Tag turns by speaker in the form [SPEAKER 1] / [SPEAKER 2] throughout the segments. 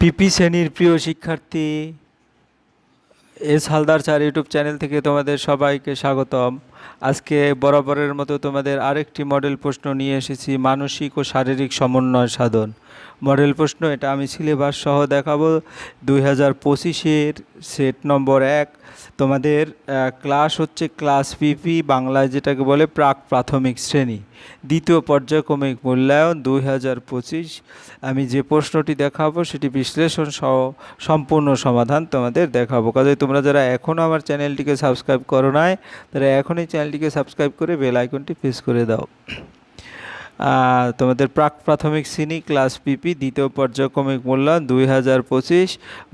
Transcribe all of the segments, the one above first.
[SPEAKER 1] পিপি শ্রেণির প্রিয় শিক্ষার্থী S Haldar sir YouTube channel থেকে তোমাদের সবাইকে স্বাগতম। আজকে বরাবরের মতো তোমাদের আরেকটি মডেল প্রশ্ন নিয়ে এসেছি, মানসিক ও শারীরিক সমন্বয় সাধন। মডেল প্রশ্ন, এটা আমি সিলেবাস সহ দেখাবো। দুই হাজার পঁচিশের সেট নম্বর এক, তোমাদের ক্লাস হচ্ছে ক্লাস পিপি বাংলায় যেটাকে বলে প্রাক প্রাথমিক শ্রেণি। দ্বিতীয় পর্যায়ক্রমিক মূল্যায়ন দুই হাজার পঁচিশ। আমি যে প্রশ্নটি দেখাবো, সেটি বিশ্লেষণ সহ সম্পূর্ণ সমাধান তোমাদের দেখাবো। কাজে তোমরা যারা এখনও আমার চ্যানেলটিকে সাবস্ক্রাইব করো নাই, তারা এখনই চ্যানেলটিকে সাবস্ক্রাইব করে বেল আইকনটি প্রেস করে দাও। তোমাদের প্রাক প্রাথমিক শ্রেণি, ক্লাস পিপি, দ্বিতীয় পর্যায়ক্রমিক মূল্যায়ন দুই হাজার পঁচিশ,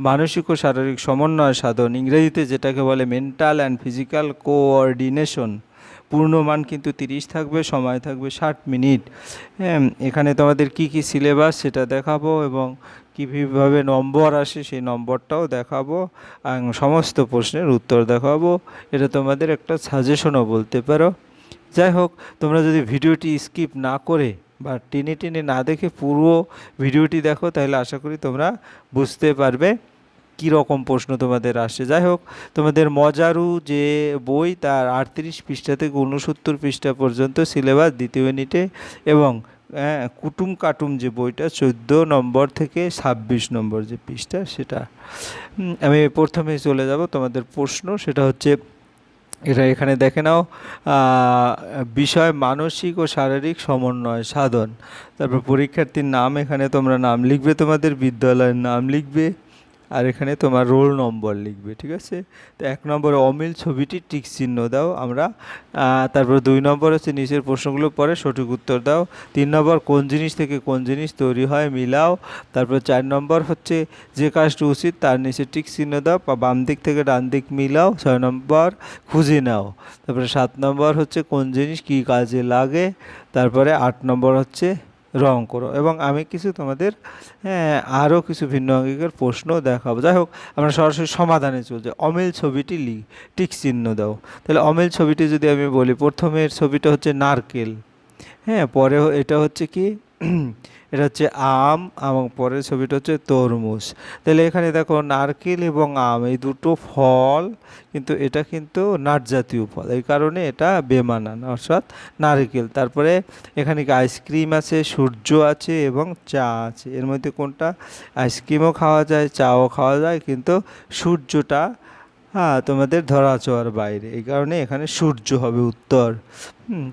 [SPEAKER 1] মানসিক ও শারীরিক সমন্বয় সাধন, ইংরেজিতে যেটাকে বলে মেন্টাল অ্যান্ড ফিজিক্যাল কোঅর্ডিনেশন পূর্ণমান কিন্তু তিরিশ থাকবে, সময় থাকবে ষাট মিনিট। হ্যাঁ এখানে তোমাদের কি কি সিলেবাস সেটা দেখাবো এবং কীভাবে নম্বর আসে সেই নম্বরটাও দেখাবো আর সমস্ত প্রশ্নের উত্তর দেখাবো। এটা তোমাদের একটা সাজেশনও বলতে পারো। যাই হোক তোমরা যদি ভিডিওটি স্কিপ না করে বা টেনে টেনে না দেখে পুরো ভিডিওটি দেখো তাহলে আশা করি তোমরা বুঝতে পারবে কী রকম প্রশ্ন তোমাদের আসছে। যাই হোক তোমাদের মজারু যে বই তার আটত্রিশ পৃষ্ঠা থেকে উনসত্তর পৃষ্ঠা পর্যন্ত সিলেবাস দ্বিতীয় ইউনিটে এবং হ্যাঁ, কুটুম কাটুম যে বইটা চোদ্দ নম্বর থেকে ছাব্বিশ নম্বর যে পৃষ্ঠা সেটা। আমি প্রথমে চলে যাব তোমাদের প্রশ্ন সেটা হচ্ছে এটা এখানে দেখে নাও। বিষয় মানসিক ও শারীরিক সমন্বয়, সাধন। তারপর পরীক্ষার্থীর নাম এখানে তোমরা নাম লিখবে, তোমাদের বিদ্যালয়ের নাম লিখবে। আর এখানে তোমার রোল নম্বর লিখবে, ঠিক আছে? তো এক নম্বরে অমিল ছবিটি টিক চিহ্ন দাও, আমরা তারপর দুই নম্বর হচ্ছে নিচের প্রশ্নগুলো পরে সঠিক উত্তর দাও। তিন নম্বর কোন জিনিস থেকে কোন জিনিস তৈরি হয় মিলাও। তারপর চার নম্বর হচ্ছে যে কাজটি উচিত তার নিচে টিক চিহ্ন দাও, বা বাম দিক থেকে ডান দিক মিলাও, ছয় নম্বর খুঁজে নাও। তারপরে সাত নম্বর হচ্ছে কোন জিনিস কী কাজে লাগে। তারপরে আট নম্বর হচ্ছে রং করো। এবং আমি কিছু তোমাদের হ্যাঁ আরও কিছু ভিন্ন অঙ্গিকের প্রশ্ন দেখাবো। যাই হোক, আমরা সরাসরি সমাধানে চলছে অমিল ছবিটি লি টিক চিহ্ন দাও। তাহলে অমিল ছবিটি যদি আমি বলি, প্রথমের ছবিটা হচ্ছে নারকেল। হ্যাঁ পরে এটা হচ্ছে কি? এটা হচ্ছে আম এবং পরের ছবিটা হচ্ছে তরমুজ। তাহলে এখানে দেখো নারকেল এবং আম, এই দুটো ফল কিন্তু এটা কিন্তু নাট জাতীয় ফল। এই কারণে এটা বেমানান অর্থাৎ নারকেল। তারপরে এখানে আইসক্রিম আছে, সূর্য আছে এবং চা আছে। এর মধ্যে কোনটা? আইসক্রিমও খাওয়া যায়, চাও খাওয়া যায়, কিন্তু সূর্যটা হ্যাঁ তোমাদের ধরা ছোঁয়ার বাইরে। এই কারণে এখানে সূর্য হবে উত্তর।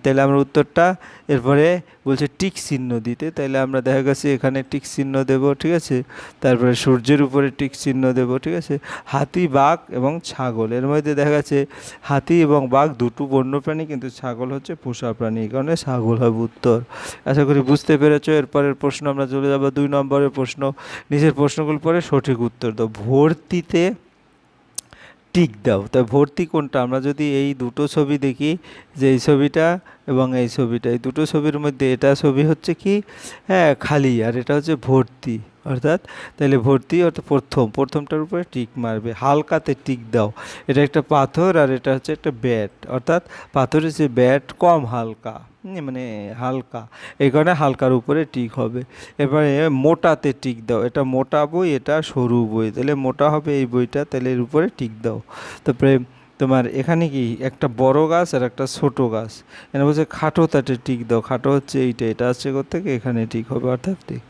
[SPEAKER 1] তাহলে আমরা উত্তরটা এরপরে বলছে টিক চিহ্ন দিতে। তাহলে আমরা দেখা গেছে এখানে টিক চিহ্ন দেব, ঠিক আছে? তারপরে সূর্যের উপরে টিক চিহ্ন দেব, ঠিক আছে? হাতি, বাঘ এবং ছাগল। এর মধ্যে দেখা গেছে হাতি এবং বাঘ দুটো বন্যপ্রাণী কিন্তু ছাগল হচ্ছে পোষা প্রাণী। এই কারণে ছাগল হবে উত্তর। আশা করি বুঝতে পেরেছ। এরপরের প্রশ্ন আমরা চলে যাব দুই নম্বরের প্রশ্ন। নিজের প্রশ্নগুলো পরে সঠিক উত্তর দাও। ভর্তিতে টিক দাও। তা ভর্তি কোনটা? আমরা যদি এই দুটো ছবি দেখি যে এই ছবিটা এবং এই ছবিটা, এই দুটো ছবির মধ্যে এটা ছবি হচ্ছে কি হ্যাঁ খালি আর এটা হচ্ছে ভর্তি, অর্থাৎ তাহলে ভর্তি অর্থাৎ প্রথম, প্রথমটার উপরে টিক মারবে, হালকাতে টিক দাও, এটা একটা পাথর আর এটা হচ্ছে একটা ব্যাট, অর্থাৎ পাথরের যে ব্যাট কম হালকা মানে হালকা, এই কারণে হালকার উপরে টিক হবে, এবারে মোটাতে টিক দাও, এটা মোটা বই, এটা সরু বই তাহলে মোটা হবে এই বইটা তাহলে এর উপরে টিক দাও, তারপরে তোমার এখানে কি একটা বড় গাছ আর একটা ছোট গাছ? এখানে বলছে, খাটো তাতে টিক দাও, খাটো হচ্ছে এইটা, এটা আসছে থেকে এখানে ঠিক হবে, অর্থাৎ ঠিক।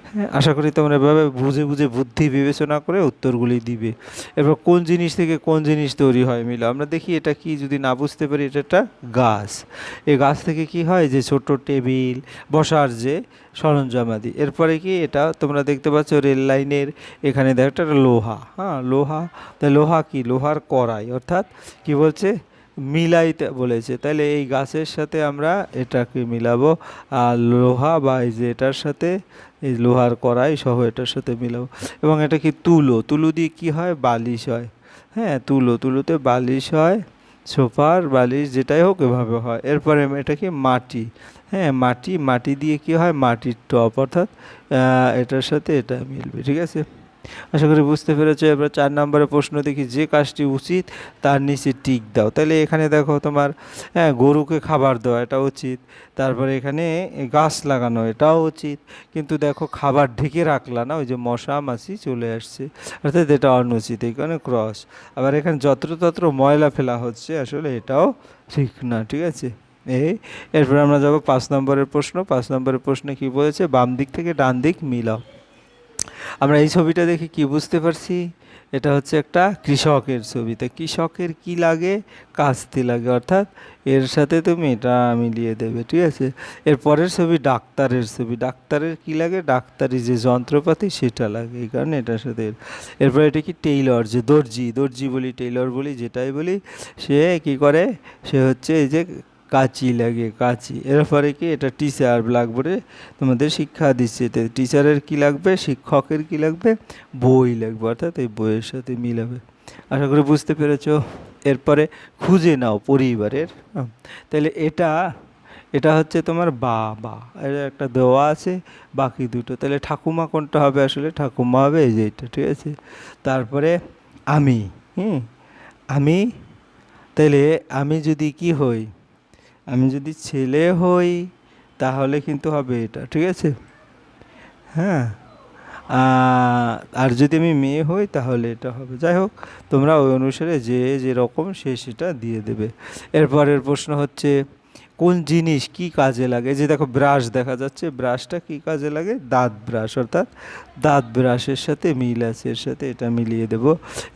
[SPEAKER 1] হ্যাঁ আশা করি তোমরা এভাবে বুঝে বুঝে বুদ্ধি বিবেচনা করে উত্তরগুলি দিবে। এবার কোন জিনিস থেকে কোন জিনিস তৈরি হয় মিলো? আমরা দেখি এটা কি, যদি না বুঝতে পারি এটা একটা গাছ। এই গাছ থেকে কি হয় যে ছোট টেবিল, বসার যে সরঞ্জামাদি এরপরে কি এটা তোমরা দেখতে পাচ্ছ রেল লাইনের এখানে দেখো একটা লোহা হ্যাঁ লোহা। তা লোহা কি? লোহার কড়াই, অর্থাৎ কি বলছে? মিলাইতে বলেছে। তাহলে এই গাছের সাথে আমরা এটাকে মিলাবো। আর লোহা বা এই যে এটার সাথে এই লোহার কড়াই সহ এটার সাথে মিলাবো এবং এটা কি তুলো? তুলো দিয়ে কি হয়? বালিশ হয়। হ্যাঁ তুলো। তুলোতে বালিশ হয়, সোফার বালিশ যেটাই হোক এভাবে হয়। এরপরে এটা কি? মাটি। হ্যাঁ মাটি। মাটি দিয়ে কি হয়? মাটির টপ অর্থাৎ এটার সাথে এটা মিলবে, ঠিক আছে? আশা করি বুঝতে পেরেছ। এবার চার নম্বরের প্রশ্ন দেখি, যে কাজটি উচিত তার নিচে টিক দাও। তাহলে এখানে দেখো তোমার হ্যাঁ গরুকে খাবার দেওয়া, এটা উচিত। তারপরে এখানে গাছ লাগানো, এটাও উচিত। কিন্তু দেখো খাবার ঢেকে রাখলা না, ওই যে মশা, মাছি চলে আসছে। অর্থাৎ এটা অনুচিত, এই কারণে ক্রস আবার এখানে যত্রতত্র ময়লা ফেলা হচ্ছে, আসলে এটাও ঠিক না, ঠিক আছে? এই এরপরে আমরা যাব পাঁচ নম্বরের প্রশ্ন। পাঁচ নম্বরের প্রশ্নে কি বলেছে? বাম দিক থেকে ডান দিক মিলাও। আমরা এই ছবিটা দেখে কি বুঝতে পারছি? এটা হচ্ছে একটা কৃষকের ছবি। তা কৃষকের কি লাগে? কাস্তি লাগে। অর্থাৎ এর সাথে তুমি এটা মিলিয়ে দেবে, ঠিক আছে? এর পরের ছবি ডাক্তারের ছবি। ডাক্তারের কি লাগে? ডাক্তারি যে যন্ত্রপাতি, সেটা লাগে। এই কারণে এটার সাথে এর- এরপর এটা কি? টেইলর যে দর্জি। দর্জি বলি, টেইলর বলি, যেটাই বলি, সে কি করে? সে হচ্ছে এই যে কাঁচি লাগে, কাঁচি। এরপরে কি? এটা টিচার ব্ল্যাকবোর্ডে তোমাদের শিক্ষা দিচ্ছে। টিচারের কি লাগবে? শিক্ষকের কি লাগবে? বই লাগবে। অর্থাৎ এই বইয়ের সাথে মিলাবে। আশা করি বুঝতে পেরেছ? এরপরে খুঁজে নাও পরিবারের। তাহলে এটা এটা হচ্ছে তোমার বা বা এর একটা দেওয়া আছে, বাকি দুটো। তাহলে ঠাকুমা কোনটা হবে আসলে? ঠাকুমা হবে এই যে এটা, ঠিক আছে? তারপরে আমি, হুম? আমি, তাহলে আমি যদি কি হই? আমি যদি ছেলে হই, তাহলে কিন্তু হবে এটা, ঠিক আছে? হ্যাঁ? আর যদি আমি মেয়ে হই, তাহলে এটা হবে। যাই হোক, তোমরা ওই অনুসারে যে যেরকম সে সেটা দিয়ে দেবে। এরপরের প্রশ্ন হচ্ছে কোন জিনিস কি কাজে লাগে? যে দেখো ব্রাশ দেখা যাচ্ছে, ব্রাশটা কি কাজে লাগে? দাঁত ব্রাশ, অর্থাৎ দাঁত ব্রাশের সাথে মিল আছে, এর সাথে এটা মিলিয়ে দেব।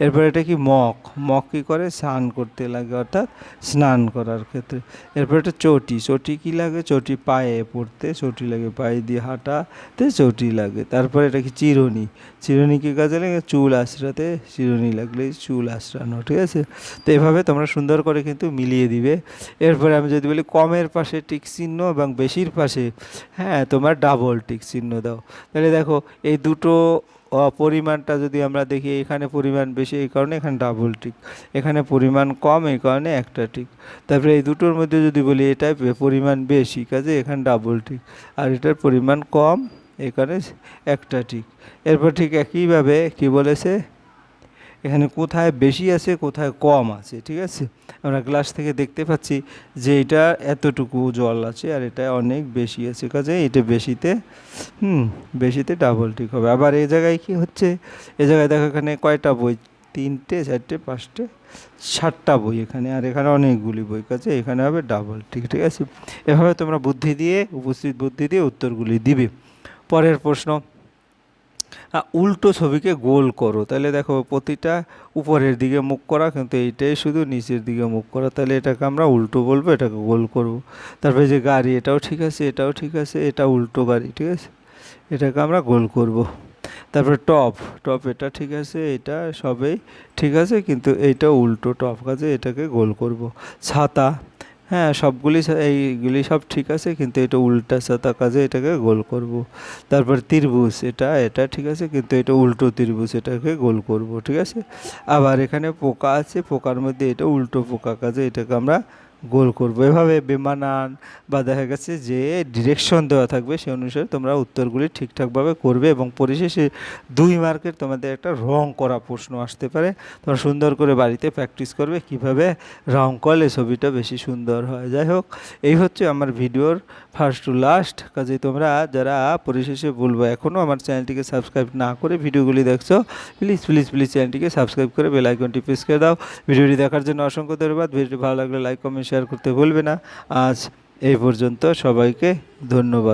[SPEAKER 1] এরপর এটা কি মগ? মগ কী করে? স্নান করতে লাগে, অর্থাৎ স্নান করার ক্ষেত্রে। এরপর এটা চটি চটি কি লাগে? চটি পায়ে পড়তে, চটি লাগে পায়ে দিয়ে হাঁটাতে, চটি লাগে। তারপরে এটা কি চিরুনি? চিরুনি কি কাজে লাগে? চুল আশ্রাতে চিরুনি লাগলে চুল আশ্রানো ঠিক আছে? তো এভাবে তোমরা সুন্দর করে কিন্তু মিলিয়ে দিবে। এরপরে আমি যদি বলি কমের পাশে টিক চিহ্ন এবং বেশির পাশে হ্যাঁ তোমার ডাবল টিক চিহ্ন দাও। তাহলে দেখো, এই দুটো পরিমাণটা যদি আমরা দেখি, এখানে পরিমাণ বেশি, এই কারণে এখানে ডাবল টিক। এখানে পরিমাণ কম, এই কারণে একটা টিক। তারপরে এই দুটোর মধ্যে যদি বলি এটাই বে- পরিমাণ বেশি, কাজে এখানে ডাবল টিক। আর এটার পরিমাণ কম, এখানে একটা টিক। এরপর ঠিক একইভাবে কি বলেছে? এখানে কোথায় বেশি আছে, কোথায় কম আছে, ঠিক আছে? আমরা গ্লাস থেকে দেখতে পাচ্ছি যে এটা এতটুকু জল আছে আর এটা অনেক বেশি আছে। কাজে এটা বেশিতে, হুম, বেশিতে ডাবল ঠিক হবে। আবার এই জায়গায় কি হচ্ছে? এ জায়গায় দেখো এখানে কয়টা বই? তিনটে, চারটে, পাঁচটে, সাতটা বই এখানে আর এখানে অনেকগুলি বই। কাছে এখানে হবে ডাবল ঠিক ঠিক আছে? এভাবে তোমরা বুদ্ধি দিয়ে, উপস্থিত বুদ্ধি দিয়ে উত্তরগুলি দিবে। পরের প্রশ্ন উল্টো ছবিকে গোল করো। তাহলে দেখো প্রতিটা উপরের দিকে মুখ করা, কিন্তু এইটাই শুধু নিচের দিকে মুখ করা। তাহলে এটাকে আমরা উল্টো বলব, এটাকে গোল করব। তারপরে যে গাড়ি, এটাও ঠিক আছে, এটাও ঠিক আছে, এটা উল্টো গাড়ি, ঠিক আছে? এটাকে আমরা গোল করব। তারপরে টপ টপ এটা ঠিক আছে, এটা সবেই ঠিক আছে, কিন্তু এইটা উল্টো টপ কাজে এটাকে গোল করব। ছাতা হ্যাঁ সবগুলি এইগুলি সব ঠিক আছে, কিন্তু এটা উল্টা ছাতা কাজে এটাকে গোল করব। তারপর ত্রিভুজ, এটা এটা ঠিক আছে, কিন্তু এটা উল্টো ত্রিভুজ, এটাকে গোল করব, ঠিক আছে? আবার এখানে পোকা আছে, পোকার মধ্যে এটা উল্টো পোকা কাজে এটাকে আমরা গোল করব। এভাবে বেমানান বা দেখা গেছে যে ডিরেকশন দেওয়া থাকবে, সেই অনুসারে তোমরা উত্তরগুলি ঠিকঠাকভাবে করবে এবং পরিশেষে দুই মার্কের তোমাদের একটা রং করা প্রশ্ন আসতে পারে। তোমরা সুন্দর করে বাড়িতে প্র্যাকটিস করবে কীভাবে রং করলে ছবিটা বেশি সুন্দর হয়। যাই হোক, এই হচ্ছে আমার ভিডিওর ফার্স্ট টু লাস্ট কাজে তোমরা যারা পরিশেষে বলব এখনও আমার চ্যানেলটিকে সাবস্ক্রাইব না করে ভিডিওগুলি দেখছ প্লিজ প্লিজ প্লিজ চ্যানেলটিকে সাবস্ক্রাইব করে বেল আইকনটি প্রেস করে দাও। ভিডিওটি দেখার জন্য অসংখ্য ধন্যবাদ। ভিডিওটি ভালো লাগলে লাইক কমেন্ট শেয়ার করতে ভুলবে না। আজ এই পর্যন্ত সবাইকে ধন্যবাদ।